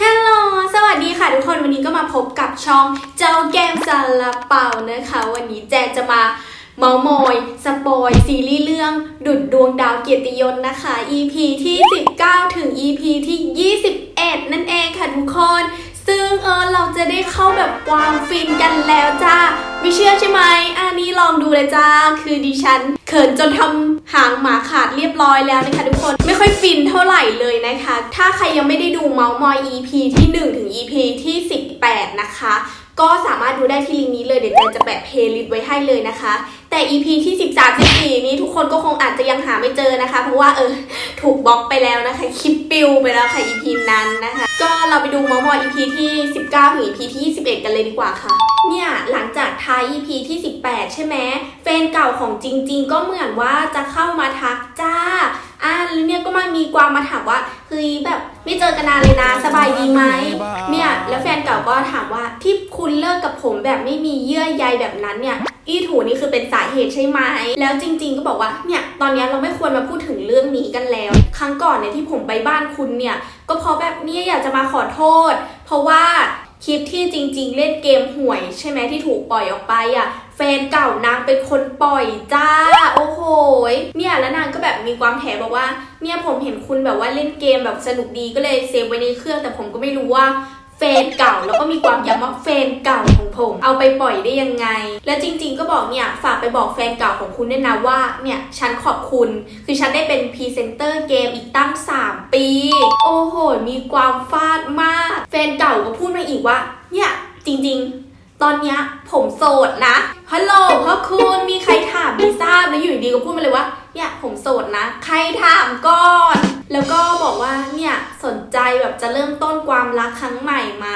ฮัลโหล สวัสดีค่ะทุกคน วันนี้ก็มาพบกับช่องเจ้าแก้มซาลาเปานะคะ วันนี้แจจะมาเมามอย สปอย ซีรีส์เรื่องดุดดวงดาวเกียรติยศนะคะ EP ที่ 19 ถึง EP ที่ 21 นั่นเองค่ะทุกคน ซึ่งเออเราจะได้เข้าแบบความฟินกันแล้วจ้าไม่เชื่อใช่ไหมอันนี้ลองดูเลยจ้า คือดิฉันเขินจนทำหางหมาขาดเรียบร้อยแล้วนะคะทุกคนไม่ค่อยฟินเท่าไหร่เลยนะคะ ถ้าใครยังไม่ได้ดูเมาส์มอย EP ที่ 1 ถึง EP ที่ 18 นะคะ ก็สามารถดูได้ที่ลิงก์นี้เลยเดี๋ยวจนจะแปะเพลย์ลิสต์ไว้ให้เลยนะคะ แต่ EP ที่ 13 14 นี้ทุกคนก็คงอาจจะยังหาไม่เจอนะคะ เพราะว่าเออถูกบล็อกไปแล้วนะคะ คลิปปิวไปแล้วค่ะ EP นั้นนะคะ ก็เราไปดูมอมอ EP ที่ 19 ถึง EP ที่ 21 กันเลยดีกว่าค่ะ เนี่ยหลังจากท้าย EP ที่ 18 ใช่ไหมแฟนเก่าของจริง ๆ ก็เหมือนว่าจะเข้ามาทักจ้า อ่าแล้วเนี่ยก็มามีความมาถามว่าเฮ้ยแบบไม่เจอกันนานเลยนะสบายดีไหมเนี่ยแล้วแฟนเก่าก็ถามว่าที่คุณเลิกกับผมแบบไม่มีเยื่อใยแบบนั้นเนี่ยอีถูนี่คือเป็นสาเหตุใช่ไหมแล้วจริง ๆ ก็บอกว่าเนี่ยตอนนี้เราไม่ควรมาพูดถึงเรื่องนี้กันแล้ว ครั้งก่อนเนี่ยที่ผมไปบ้านคุณเนี่ยก็เพราะแบบเนี้อยากจะมาขอโทษ เพราะว่าคลิปที่จริง ๆ เล่นเกมหวยใช่ไหมที่ถูกปล่อยออกไปอะ แฟนเก่านางเป็นคนปล่อยจ้า โอ้โหเนี่ยแล้วนางก็แบบมีความแถบอกว่า เนี่ยผมเห็นคุณแบบว่าเล่นเกมแบบสนุกดีก็เลยเซฟไว้ในเครื่อง แต่ผมก็ไม่รู้ว่าแฟนเก่าแล้วก็มีความย้ำว่าแฟนเก่าของผม เอาไปปล่อยได้ยังไง แล้วจริงๆก็บอกเนี่ยฝากไปบอกแฟนเก่าของคุณด้วยนะว่าเนี่ยฉันขอบคุณ คือฉันได้เป็นพรีเซนเตอร์เกมอีกตั้ง 3 ปี โอ้โห มีความฟาดมาก แฟนเก่าก็พูดมาอีกว่าเนี่ยจริงๆ ตอนเนี้ยผมโสดนะฮัลโหลพ่อคุณมีใครถามไม่ทราบแล้วอยู่ดีก็พูดมาเลยว่าเนี่ยผมโสดนะ ใครถามก่อน แล้วก็บอกว่าเนี่ยสนใจแบบจะเริ่มต้นความรักครั้งใหม่ไหม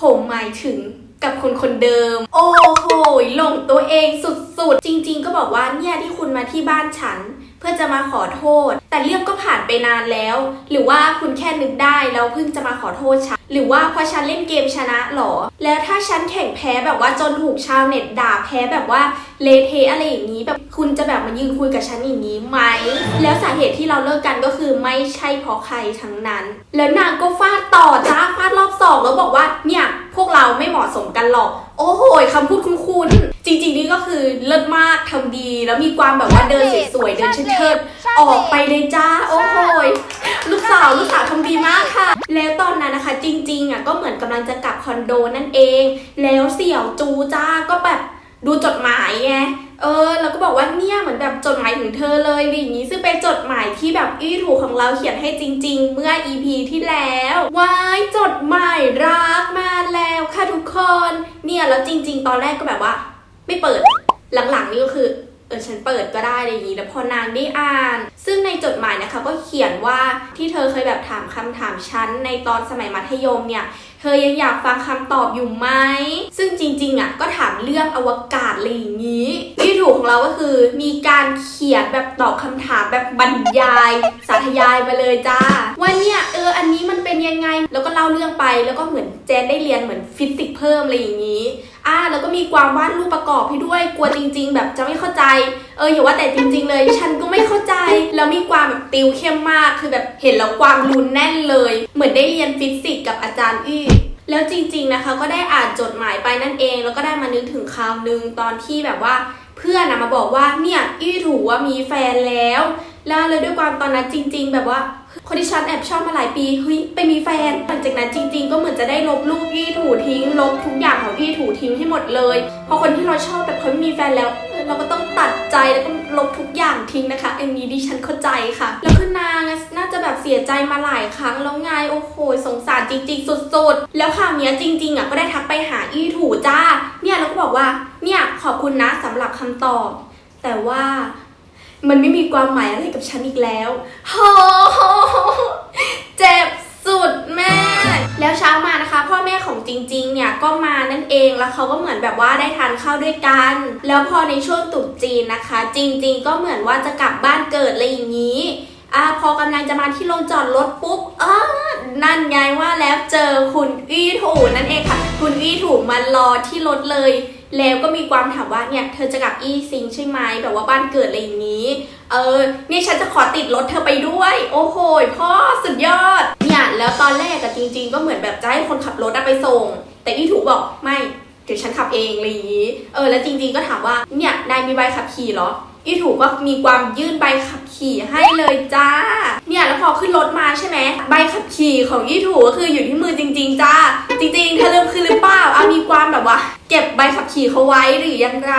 ผมหมายถึงกับคนคนเดิม โอ้โหหลงตัวเองสุดๆ จริง ๆ ก็บอกว่าเนี่ยที่คุณมาที่บ้านฉัน พื่อจะมาขอโทษ แต่เรื่องก็ผ่านไปนานแล้ว หรือว่าคุณแค่นึกได้แล้วเพิ่งจะมาขอโทษฉันหรือว่าเพราะฉันเล่นเกมชนะหรอ แล้วถ้าฉันแข่งแพ้แบบว่าจนถูกชาวเน็ตด่าแพ้แบบว่าเลเทอะไรอย่างนี้แบบคุณจะแบบมายืนคุยกับฉันอย่างนี้ไหม แล้วสาเหตุที่เราเลิกกันก็คือไม่ใช่เพราะใครทั้งนั้น แล้วนางก็ฟาดต่อจ้าฟาดรอบสองแล้วบอกว่าเนี่ยพวกเราไม่เหมาะสมกันหรอก โอ้โหคำพูดคุ้นๆจ ริง ๆ นี่ก็คือเลิศมากทำดี แล้วมีความแบบว่าเดินสวยๆเดินเชิดๆออกไปเลยจ้า โอ้โหลูกสาวลูกสาวทำดีมากค่ะ แล้วตอนนั้นนะคะจริงๆอะก็เหมือนกำลังจะกลับคอนโดนั่นเอง แล้วเสี่ยวจูจ้าก็แบบดูจดหมายไงเออแล้วก็บอกว่าเนี่ยเหมือนแบบจดหมายถึงเธอเลยอะไรอย่างนี้ซึ่งเป็นจดหมายที่แบบอี้ถูกของเราเขียนให้จริง ๆ เมื่อ EP ที่แล้วว้ายจดหมายรักมาแล้วค่ะทุกคน เนี่ยแล้วจริง ๆ ตอนแรกก็แบบว่า ไม่เปิดหลังๆนี่ก็คือเออฉันเปิดก็ได้อะไรอย่างนี้แล้วพอนางได้อ่าน ซึ่งในจดหมายนะคะก็เขียนว่าที่เธอเคยแบบถามคำถามฉันในตอนสมัยมัธยมเนี่ยเธอยังอยากฟังคำตอบอยู่ไหม ซึ่งจริงๆอะก็ถามเรื่องอวกาศอะไรอย่างนี้ที่ถูกของเราก็คือมีการเขียนแบบตอบคำถามแบบบรรยาย สาธยายมาเลยจ้าว่าเนี่ยเอออันนี้มันเป็นยังไง แล้วก็เล่าเรื่องไปแล้วก็เหมือนแจนได้เรียนเหมือนฟิสิกส์เพิ่มอะไรอย่างนี้ อ่าแล้วก็มีความวาดรูปประกอบให้ด้วยกลัวจริง ๆ แบบจะไม่เข้าใจ เอออย่าว่าแต่จริง ๆ เลย ฉันก็ไม่เข้าใจ แล้วมีความแบบติวเข้มมาก คือแบบเห็นแล้วความรุนแน่นเลย เหมือนได้เรียนฟิสิกส์กับอาจารย์อี้แล้วจริง ๆ นะคะ ก็ได้อ่านจดหมายไปนั่นเอง แล้วก็ได้มานึกถึงคราวนึงตอนที่แบบว่าเพื่อนนะมาบอกว่าเนี่ยอี้ถูว่ามีแฟนแล้ว แล้วเลยด้วยความตอนนั้นจริง ๆ แบบว่า คนที่ฉันแอบชอบมาหลายปีเฮ้ยไปมีแฟนหลังจากนั้นจริง ๆ ก็เหมือนจะได้ลบรูปอี้ถูทิ้ง ลบทุกอย่างของอี้ถูทิ้งให้หมดเลยพราะคนที่เราชอบแบบเขามีแฟนแล้ว เราก็ต้องตัดใจแล้วก็ลบทุกอย่างทิ้งนะคะอันนี้ดิฉันเข้าใจค่ะ แล้วคือนางน่าจะแบบเสียใจมาหลายครั้งแล้วไงโอ้โหสงสารจริง ๆ สุดๆ แล้วคราวเนี้ยจริง ๆอะก็ได้ทักไปหาอี้ถูจ้า เนี่ยแล้วก็บอกว่าเนี่ยขอบคุณนะสำหรับคำตอบ แต่ว่า มันไม่มีความหมายอะไรกับฉันอีกแล้วโหเจ็บสุดแม่ แล้วเช้ามานะคะ พ่อแม่ของจริงๆ เนี่ยก็มานั่นเองแล้วเขาก็เหมือนแบบว่าได้ทานข้าวด้วยกัน แล้วพอในช่วงตรุษจีนนะคะ จริง ๆ ก็เหมือนว่าจะกลับบ้านเกิดอะไรอย่างนี้อ่าพอกำลังจะมาที่โรงจอดรถปุ๊บเอ้านั่นไงว่าแล้วเจอคุณอี้ถูนั่นเองค่ะ คุณอี้ถูมารอที่รถเลย แล้วก็มีความถามว่าเนี่ยเธอจะกลับอี้ซิงใช่ไหมแบบว่าบ้านเกิดอะไรอย่างนี้ เออเนี่ยฉันจะขอติดรถเธอไปด้วย โอ้โหพ่อสุดยอด เนี่ยแล้วตอนแรกก็จริง ๆ ก็เหมือนแบบจะให้คนขับรถไปส่ง แต่อีถูบอกไม่เดี๋ยวฉันขับเองอะไรอย่างนี้ เออแล้วจริง ๆก็ถามว่าเนี่ยนายมีใบขับขี่เหรออีถูก็มีความยื่นใบขับขี่ให้เลยจ้า เนี่ยแล้วพอขึ้นรถมาใช่ไหมใบขับขี่ของอีถูกก็คืออยู่ที่มือจริง ๆ จ้า จริง ๆ เธอลืมคือหรือเปล่าเอามีความแบบว่า เก็บใบขับขี่เขาไว้หรือยังไร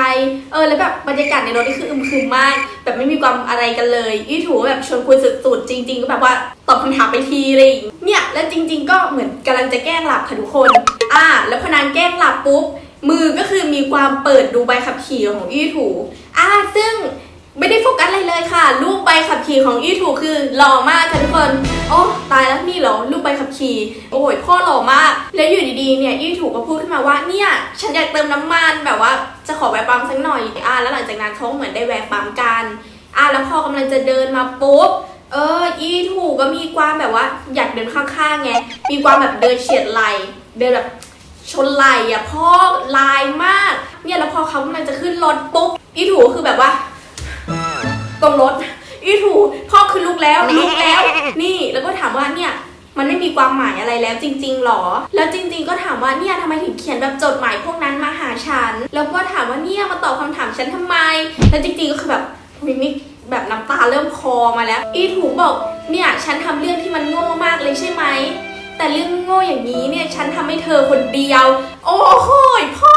เออแล้วแบบบรรยากาศในรถนี่คืออึมครึมมาก แบบไม่มีความอะไรกันเลยอีถูแบบชวนคุยสุดๆจริงๆก็แบบว่าตอบคำถามไปทีอะไรอย่างเลยเนี่ยแล้วจริง ๆ ก็เหมือนกำลังจะแกล้งหลับค่ะทุกคน อ่า แล้วพอนางแกล้งหลับปุ๊บมือก็คือมีความเปิดดูใบขับขี่ของอีถูอ่าซึ่ง ไม่ได้โฟกัสอะไรเลยค่ะ รูปใบขับขี่ของอีถูคือหล่อมากค่ะทุกคน โอ้ตายแล้วนี่เหรอรูปใบขับขี่ โอ้ยพ่อหล่อมาก แล้วอยู่ดีๆเนี่ยอีถูก็พูดขึ้นมาว่าเนี่ยฉันอยากเติมน้ำมันแบบว่าจะขอแวะปั๊มสักหน่อยอ่าแล้วหลังจากนั้นเขาเหมือนได้แวะปั๊มกันอ่าแล้วพอกำลังจะเดินมาปุ๊บเอออีถูก็มีความแบบว่าอยากเดินข้างๆไงมีความแบบเดินเฉียดไหลเดินแบบชนไหลอะพ่อลายมาก เนี่ยแล้วพอเขากำลังจะขึ้นรถปุ๊บอีถูคือแบบว่า ตรงรถอีถูพ่อคือลุกแล้วลุกแล้ว นี่แล้วก็ถามว่าเนี่ยมันไม่มีความหมายอะไรแล้วจริงๆหรอ แล้วจริง ๆ ก็ถามว่าเนี่ยทำไมถึงเขียนแบบจดหมายพวกนั้นมาหาฉัน แล้วก็ถามว่าเนี่ยมาตอบคำถามฉันทำไม แล้วจริงๆก็คือแบบวินี่แบบน้ำตาเริ่มคอมาแล้ว อีถูบอกเนี่ยฉันทำเรื่องที่มันโง่มากเลยใช่ไหม แต่เรื่องโง่อย่างนี้เนี่ยฉันทำให้เธอคนเดียว โอ้โหยพ่อ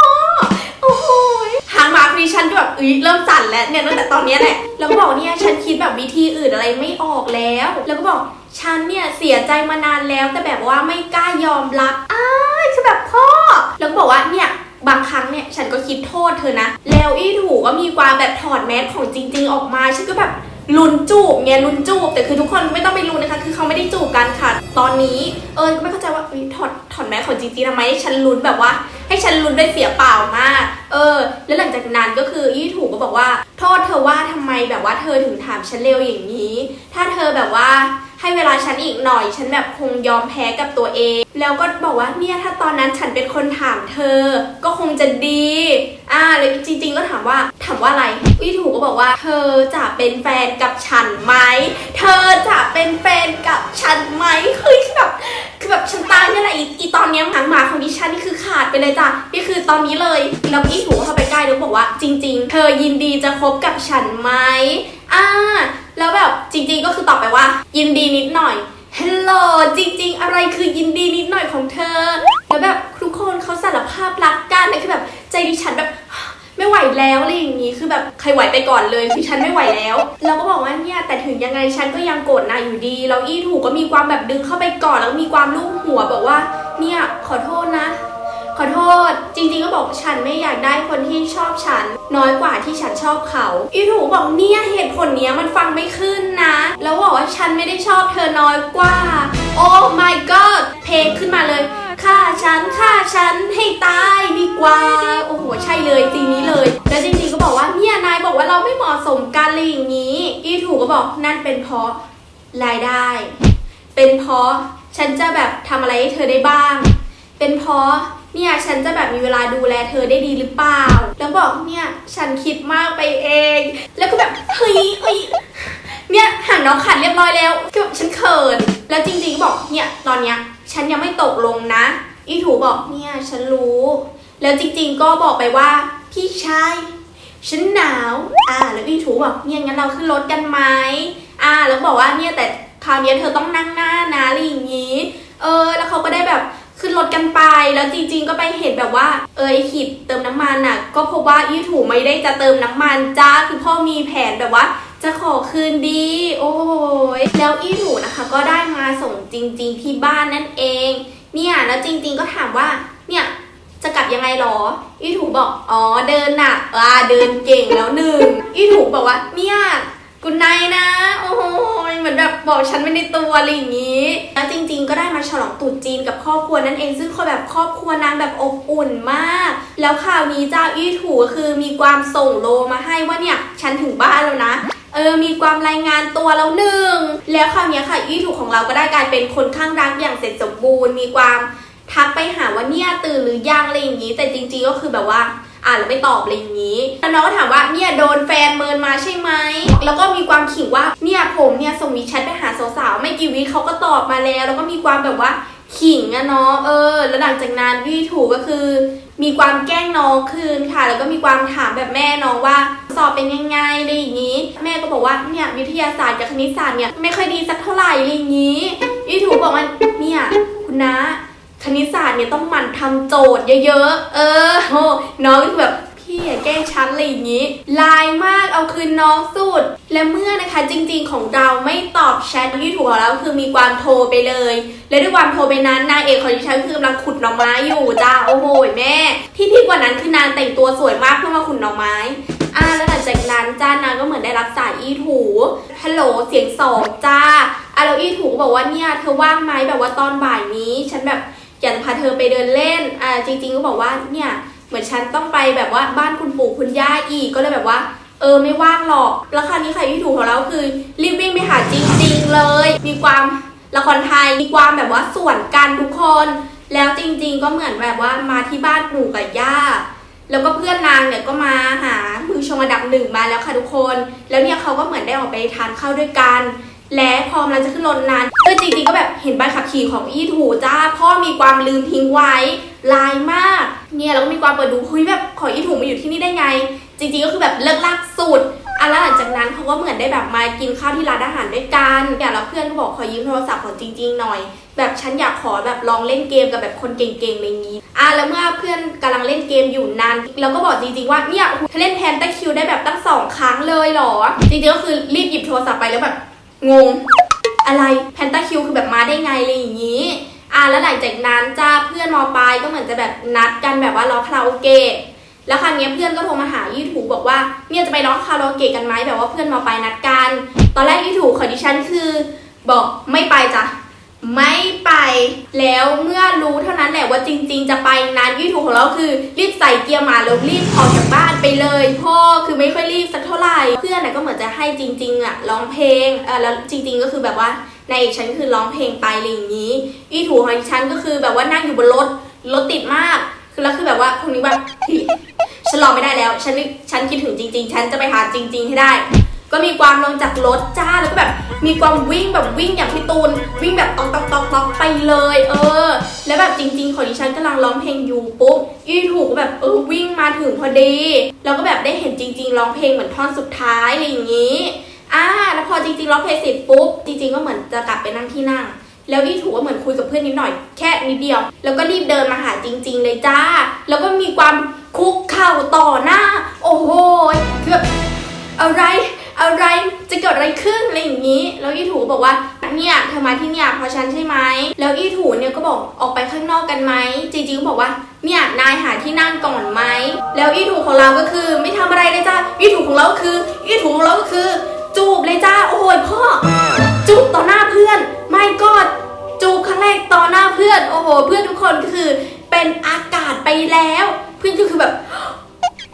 โอ้โหยหางหมาคนนี้ฉันก็แบบ อุ้ยเริ่มสั่นแล้วเนี่ยตั้งแต่ตอนนี้แหละแล้วก็บอกเนี่ยฉันคิดแบบวิธีอื่นอะไรไม่ออกแล้ว แล้วก็บอกฉันเนี่ยเสียใจมานานแล้ว แต่แบบว่าไม่กล้ายอมรับอ้ายคือแบบพ่อ แล้วก็บอกว่าเนี่ยบางครั้งเนี่ยฉันก็คิดโทษเธอนะ แล้วอีถูก็มีความแบบถอดแมสของจริง ๆ ออกมาฉันก็แบบลุ้นจูบไงลุ้นจูบแต่คือทุกคนไม่ต้องไปลุ้นนะคะ คือเขาไม่ได้จูบกันค่ะ ตอนนี้เออไม่เข้าใจว่าถอดถอดแมสของจริงๆทำไมให้ฉันลุ้นแบบว่า ให้ฉันลุ้นด้วยเสียเปล่ามาก ออ แล้วหลังจากนั้นก็คืออีถูก็บอกว่า โทษเธอว่าทำไมแบบว่าเธอถึงถามฉันเร็วอย่างนี้ ถ้าเธอแบบว่าให้เวลาฉันอีกหน่อย ฉันแบบคงยอมแพ้กับตัวเอง แล้วก็บอกว่าเนี่ยถ้าตอนนั้นฉันเป็นคนถามเธอ ก็คงจะดี อ่าแล้วจริง ๆ ก็ถามว่าถามว่าอะไรอีถูก็บอกว่า เธอจะเป็นแฟนกับฉันไหม เธอจะเป็นแฟนกับฉันไหมคือแบบคือแบบฉันตายเนี่ยแหละอีอีตอนเนี้ยหางหมาของดิฉันนี่คือขาดไปเลยจ้ะนี่คือตอนนี้เลยแล้วอีถูเข้าไปใกล้แล้วบอกว่าจริง ๆ เธอยินดีจะคบกับฉันไหมอ่าแล้วแบบจริง ๆ ก็คือตอบไปว่า ยินดีนิดหน่อยฮัลโหลจริง ๆ อะไรคือยินดีนิดหน่อยของเธอแล้วแบบทุกคนเขาสารภาพรักกันเนี่ยคือแบบใจดิฉันแบบ ไม่ไหวแล้วอะไรอย่างนี้คือแบบใครไหวไปก่อนเลยคือฉันไม่ไหวแล้ว เราก็บอกว่าเนี่ยแต่ถึงยังไงฉันก็ยังโกรธนายอยู่ดีแล้วอี้ถูกก็มีความแบบดึงเข้าไปก่อนแล้วมีความลูบหัวบอกว่าเนี่ยขอโทษนะ ขอโทษจริงๆก็บอกฉันไม่อยากได้คนที่ชอบฉัน น้อยกว่าที่ฉันชอบเขาอีถูบอกเนี่ยเหตุผลเนี้ยมันฟังไม่ขึ้นนะ แล้วบอกว่าฉันไม่ได้ชอบเธอน้อยกว่า โอ้ my god เพลงขึ้นมาเลย ฆ่าฉันฆ่าฉันให้ตายดีกว่า โอ้โหใช่เลยซีนนี้เลย แล้วจริงๆก็บอกว่าเนี่ยนายบอกว่าเราไม่เหมาะสมกันอะไรอย่างนี้อีถูกก็บอกนั่นเป็นเพราะรายได้ เป็นเพราะฉันจะแบบทำอะไรให้เธอได้บ้าง เป็นเพราะเนี่ยฉันจะแบบมีเวลาดูแลเธอได้ดีหรือเปล่า แล้วบอกเนี่ยฉันคิดมากไปเอง แล้วก็แบบเฮ้ยเฮ้ยเนี่ยห่างน้องขัดเรียบร้อยแล้วก็แบบฉันเขิน แล้วจริงๆก็บอกเนี่ยตอนเนี้ย ฉันยังไม่ตกลงนะ อีถูบอกเนี่ยฉันรู้ แล้วจริงๆก็บอกไปว่า พี่ชายฉันหนาว อ่า แล้วอีถูบอกเนี่ยงั้นเราขึ้นรถกันไหมอ่า แล้วบอกว่าเนี่ยแต่คราวเนี้ยเธอต้องนั่งหน้านะอะไรอย่างงี้ เออ แล้วเขาก็ได้แบบขึ้นรถกันไป แล้วจริงๆก็ไปเห็นแบบว่า เออไอขีดเติมน้ำมันน่ะ ก็พบว่าอีถูไม่ได้จะเติมน้ำมันจ้า คือพ่อมีแผนแบบว่า จะขอคืนดี โอ้ยแล้วอีถูนะคะ ก็ได้มาส่งจริง ๆ ที่บ้านนั่นเอง เนี่ยแล้วจริง ๆ ก็ถามว่าเนี่ยจะกลับยังไงหรอ อีถูบอกอ๋อเดินน่ะอ่าเดินเก่งแล้วหนึ่งอีถูบอกว่าเนี่ยกุนไนนะ โอ้โหเหมือนแบบบอกฉันไม่ในตัวอะไรอย่างนี้ แล้วจริง ๆ ก็ได้มาฉลองตรุษจีนกับครอบครัวนั่นเองซึ่งเขาแบบครอบครัวนางแบบอบอุ่นมาก แล้วข่าวนี้เจ้าอีถูก็คือมีความส่งโลมาให้ว่าเนี่ยฉันถึงบ้านแล้วนะ เออมีความรายงานตัวแล้วหนึ่งแล้วคราวเนี้ยค่ะอีถูของเราก็ได้กลายเป็นคนข้างรักอย่างเสร็จสมบูรณ์ มีความทักไปหาว่าเนี่ยตื่นหรือยังอะไรอย่างนี้ แต่จริงๆก็คือแบบว่าอ่านแล้วไม่ตอบอะไรอย่างนี้ แล้วน้องก็ถามว่าเนี่ยโดนแฟนเมินมาใช่ไหม แล้วก็มีความขิงว่าเนี่ยผมเนี่ยส่งวีแชทไปหาสาวๆไม่กี่วิเขาก็ตอบมาแล้ว แล้วก็มีความแบบว่า ขิงอะเนาะเออ แล้วหลังจากนั้นพี่ถูก็คือ มีความแกล้งน้องคืนค่ะ แล้วก็มีความถามแบบแม่น้องว่าสอบเป็นยังไงอะไรอย่างนี้ แม่ก็บอกว่าเนี่ยวิทยาศาสตร์กับคณิตศาสตร์เนี่ยไม่ค่อยดีสักเท่าไหร่อะไรอย่างนี้พี่ถูบอกว่าเนี่ยคุณนะคณิตศาสตร์เนี่ยต้องหมั่นทำโจทย์เยอะๆ เออโหน้องก็แบบ พี่อย่าแกล้งฉันอะไรอย่างนี้ลายมากเอาคืนน้องสุด และเมื่อนะคะจริงๆของเราไม่ตอบแชทที่ถูกแล้วคือมีความโทรไปเลย และด้วยความโทรไปนั้นนางเอกของดิฉันคือกำลังขุดหน่อไม้อยู่จ้าโอ้โหแม่ ที่พีกว่านั้นคือนางแต่งตัวสวยมากเพื่อมาขุดหน่อไม้อ่าแล้วหลังจากนั้นจ้านางก็เหมือนได้รับสายอีถูฮัลโหลเสียงสองจ้าอะแล้วอีถูก็บอกว่าเนี่ยเธอว่างไหมแบบว่าตอนบ่ายนี้ ฉันแบบอยากจะพาเธอไปเดินเล่นอ่าจริง ๆ ก็บอกว่าเนี่ย เหมือนฉันต้องไปแบบว่าบ้านคุณปู่คุณย่าอีกก็เลยแบบว่า เออไม่ว่างหรอก แล้วคราวนี้ใครที่ถูกของเราคือรีบวิ่งไปหาจริง ๆ เลย มีความละครไทยมีความแบบว่าส่วนกันทุกคน แล้วจริง ๆ ก็เหมือนแบบว่ามาที่บ้านปู่กับย่าแล้วก็เพื่อนนางเนี่ยก็มาหามือชงอันดับหนึ่งมาแล้วค่ะทุกคน แล้วเนี่ยเขาก็เหมือนได้ออกไปทานข้าวด้วยกัน และพอมันจะขึ้นรถนั้นก็จริงๆก็แบบเห็นใบขับขี่ของอีถูจ้า พ่อมีความลืมทิ้งไว้ลายมาก เนี่ยแล้วก็มีความเปิดดูคุยแบบขออีถูมาอยู่ที่นี่ได้ไง จริงๆก็คือแบบเลิกลากสุดอะแล้วหลังจากนั้นเขาก็เหมือนได้แบบมากินข้าวที่ร้านอาหารด้วยกันอย่างแล้วเพื่อนก็บอกขอยืมโทรศัพท์ของจริง ๆ หน่อย แบบฉันอยากขอแบบลองเล่นเกมกับแบบคนเก่งๆอะไรงนี้อะแล้วเมื่อเพื่อนกำลังเล่นเกมอยู่นานเราก็บอกจริงๆว่าเนี่ยเธอเล่นแพนตะคิวได้แบบตั้งสองครั้งเลยเหรอ จริงๆก็คือรีบหยิบโทรศัพท์ไปแล้วแบบ งง อะไรแพนตาคิวคือแบบมาได้ไงอะไรอย่างนี้อะแล้วหลังจากนั้นจ้าเพื่อนมปลายก็เหมือนจะแบบนัดกันแบบว่าร้องคาราโอเกะแล้วครั้งนี้เพื่อนก็โทรมาหายี่ถูบอกว่าเนี่ยจะไปร้องคาราโอเกะกันไหมแบบว่าเพื่อนมปลายนัดกัน ตอนแรกยี่ถูขอดิฉันคือ บอกไม่ไปจ้ะ ไม่ไป แล้วเมื่อรู้เท่านั้นแหละว่าจริง ๆ จะไปนั้นยี่ถูของเราคือ รีบใส่เกียร์มาแล้วรีบออกจากบ้านไปเลย พ่อคือไม่ค่อยรีบสักเท่าไหร่ เพื่อนน่ะก็เหมือนจะให้จริง ๆอะร้องเพลงเออแล้วจริง ๆ ก็คือแบบว่าในเอกฉันคือร้องเพลงไปอะไรอย่างนี้ยี่ถูของฉันก็คือแบบว่านั่งอยู่บนรถรถติดมาก คือแล้วคือแบบว่าคนนี้แบบฉันรอไม่ได้แล้ว ฉันฉันคิดถึงจริง ๆ ฉันจะไปหาจริง ๆ ให้ได้ ก็มีความลงจากรถจ้าแล้วก็แบบมีความวิ่งแบบวิ่งอย่างพี่ตูน วิ่งแบบตอกตอกตอกตอกไปเลย เออ แล้วแบบจริง ๆ ของดิฉันกำลังร้องเพลงอยู่ปุ๊บยี่ถูกแบบเออวิ่งมาถึงพอดีแล้วก็แบบได้เห็นจริง ๆร้องเพลงเหมือนท่อนสุดท้ายอะไรอย่างนี้อ่าแล้วพอจริงๆร้องเพลงเสร็จปุ๊บจริง ๆ ก็เหมือนจะกลับไปนั่งที่นั่งแล้วอีถูก็เหมือนคุยกับเพื่อนนิดหน่อยแค่นิดเดียว แล้วก็รีบเดินมาหาจริง ๆ เลยจ้า แล้วก็มีความคุกเข่าต่อหน้า โอ้โหคือแบบอะไร อะไรจะเกิดอะไรขึ้นอะไรอย่างนี้ แล้วอีถูบอกว่าเนี่ยเธอมาที่เนี่ยเพราะฉันใช่ไหมแล้วอีถูเนี่ยก็บอกออกไปข้างนอกกันไหมจริงๆก็บอกว่าเนี่ยนายหาที่นั่งก่อนไหมแล้วอีถูของเราก็คือไม่ทำอะไรเลยจ้าอีถูของเราก็คือ อีถูของเราก็คือ จูบเลยจ้าโอ้ยพ่อจูบต่อหน้าเพื่อนไม่ก็จูบครั้งแรกต่อหน้าเพื่อนโอ้โห เพื่อนทุกคนก็คือเป็นอากาศไปแล้ว เพื่อนก็คือแบบ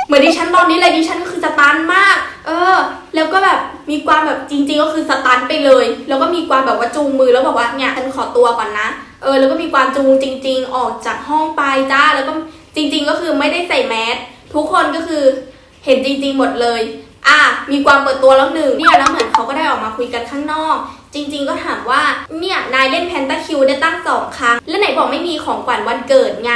เหมือนดิฉันตอนนี้เลยดิฉันก็คือสตันมาก เออ แล้วก็แบบมีความแบบจริง ๆ ก็คือสตันไปเลย แล้วก็มีความแบบว่าจูงมือแล้วบอกว่าเนี่ยฉันขอตัวก่อนนะ เออ แล้วก็มีความจูงจริง ๆ ออกจากห้องไปจ้า แล้วก็จริง ๆ ก็คือไม่ได้ใส่แมสทุกคนก็คือเห็นจริง ๆ หมดเลย อะ มีความเปิดตัวแล้วหนึ่งเนี่ยแล้วเหมือนเขาก็ได้ออกมาคุยกันข้างนอก จริง ๆ ก็ถามว่า เนี่ย นายเล่นแพนตาคิวได้ตั้งสองครั้ง แล้วไหนบอกไม่มีของขวัญวันเกิดไง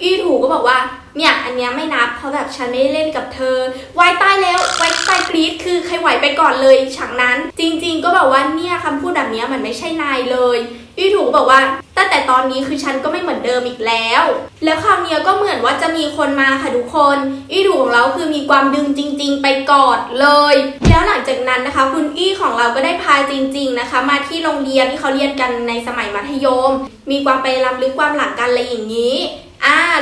อีถูก็บอกว่า เนี่ยอันเนี้ยไม่นับเพราะแบบฉันไม่ได้เล่นกับเธอวายตายแล้ววายตายกรี๊ดคือใครไหวไปก่อนเลยฉากนั้น จริง ๆ ก็บอกว่าเนี่ยคำพูดแบบเนี้ยมันไม่ใช่นายเลยอีถูกบอกว่าตั้งแต่ตอนนี้คือฉันก็ไม่เหมือนเดิมอีกแล้ว แล้วคราวนี้ก็เหมือนว่าจะมีคนมาค่ะทุกคนอีถูของเราคือมีความดึงจริง ๆ ไปกอดเลย แล้วหลังจากนั้นนะคะ คุณอี้ของเราก็ได้พาจริง ๆนะคะ มาที่โรงเรียนที่เขาเรียนกันในสมัยมัธยม มีความไปรำลึกความหลังกันอะไรอย่างนี้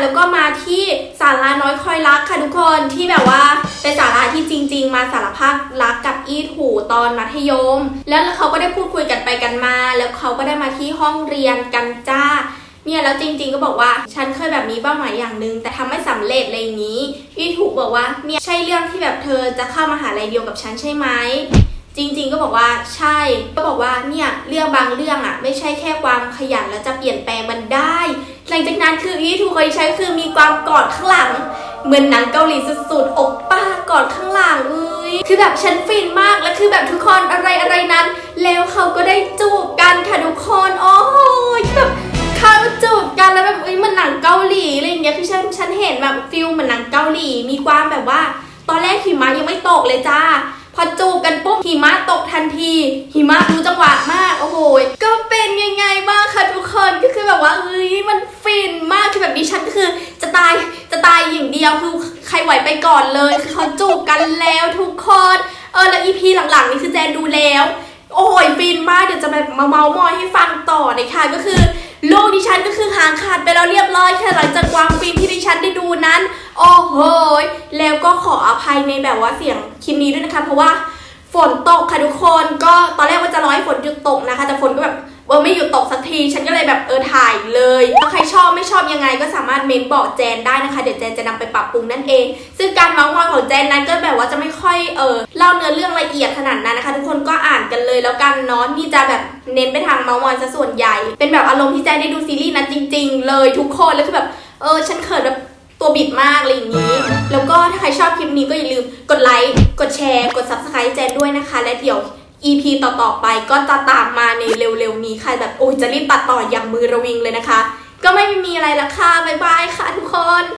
แล้วก็มาที่ศาลาน้อยคอยรักค่ะทุกคนที่แบบว่าเป็นศาลาที่จริง ๆ มาสารภาพรักกับอีถูตอนมัธยม แล้วเขาก็ได้พูดคุยกันไปกันมา แล้วเขาก็ได้มาที่ห้องเรียนกันจ้าเนี่ยแล้วจริงๆก็บอกว่าฉันเคยแบบมีเป้าหมายอย่างหนึ่งแต่ทำไม่สำเร็จอะไรอย่างนี้อีถูกบอกว่าเนี่ยใช่เรื่องที่แบบเธอจะเข้ามหาลัยเดียวกับฉันใช่ไหม จริงๆก็บอกว่าใช่ ก็บอกว่าเนี่ยเรื่องบางเรื่องอะไม่ใช่แค่ความขยันแล้วจะเปลี่ยนแปลงมันได้ หลังจากนั้นคืออีทูเคยใช้คือมีความกอดข้างหลัง เหมือนหนังเกาหลีสุดๆอกป้ากอดข้างหลังเอ้ยคือแบบฉันฟินมากแล้วคือแบบทุกคนอะไรอะไรนั้น แล้วเขาก็ได้จูบกันค่ะทุกคนโอ้ยแบบครั้วแบบอุ้ยมันหนังเกาหลีอะไรเงี้ยคือฉันเห็นแบบฟิลเหมือนหนังเกาหลี มีความแบบว่า ตอนแรกหิมะยังไม่ตกเลยจ้า พอจูบกันปุ๊บหิมะตกทันที หิมะรู้จังหวะมากโอ้โหก็เป็นยังไงบ้างคะทุกคนก็คือแบบว่าเฮ้ยมันฟินมากคือแบบดิฉันก็คือจะตายจะตายอย่างเดียวคือใครไหวไปก่อนเลยคือเขาจูบกันแล้วทุกคนเออแล้วอีพีหลังๆนี่คือแจนดูแล้ว โอ้ยฟินมากเดี๋ยวจะแบบมาเมาส์มอยให้ฟังต่อเลยค่ะก็คือ ลูกดิฉันก็คือหางขาดไปแล้วเรียบร้อยค่ะหลังจากวางฟินที่ดิฉันได้ดูนั้น โอ้โหแล้วก็ขออภัยในแบบว่าเสียงคลิปนี้ด้วยนะคะ เพราะว่าฝนตกค่ะทุกคนก็ตอนแรกว่าจะรอให้ฝนหยุดตกนะคะ แต่ฝนก็แบบ เออไม่หยุดตกสักที ฉันก็เลยแบบเออถ่ายเลยถ้าใครชอบไม่ชอบยังไงก็สามารถเมนบอกแจนได้นะคะ เดี๋ยวแจนจะนำไปปรับปรุงนั่นเอง ซึ่งการเมาส์มอยของแจนนั้นก็แบบว่าจะไม่ค่อยเออเล่าเนื้อเรื่องละเอียดขนาดนั้นนะคะ ทุกคนก็อ่านกันเลยแล้วกันเนาะนี่จะแบบเน้นไปทางเมาส์มอยซะส่วนใหญ่ เป็นแบบอารมณ์ที่แจนได้ดูซีรีส์นั้นจริง ๆ เลยทุกคนแล้วคือแบบเออฉันเขินแบบตัวบิดมากอะไรอย่างนี้ แล้วก็ถ้าใครชอบคลิปนี้ก็อย่าลืมกดไลค์ กดแชร์ กด subscribe แจนด้วยนะคะ และเดี๋ยว EP ต่อๆไปก็จะตามมาในเร็วๆนี้ค่ะแบบโอ้ยจะรีบตัดต่ออย่างมือระวิงเลยนะคะ ก็ไม่มีอะไรละค่ะ บ๊ายบายค่ะทุกคน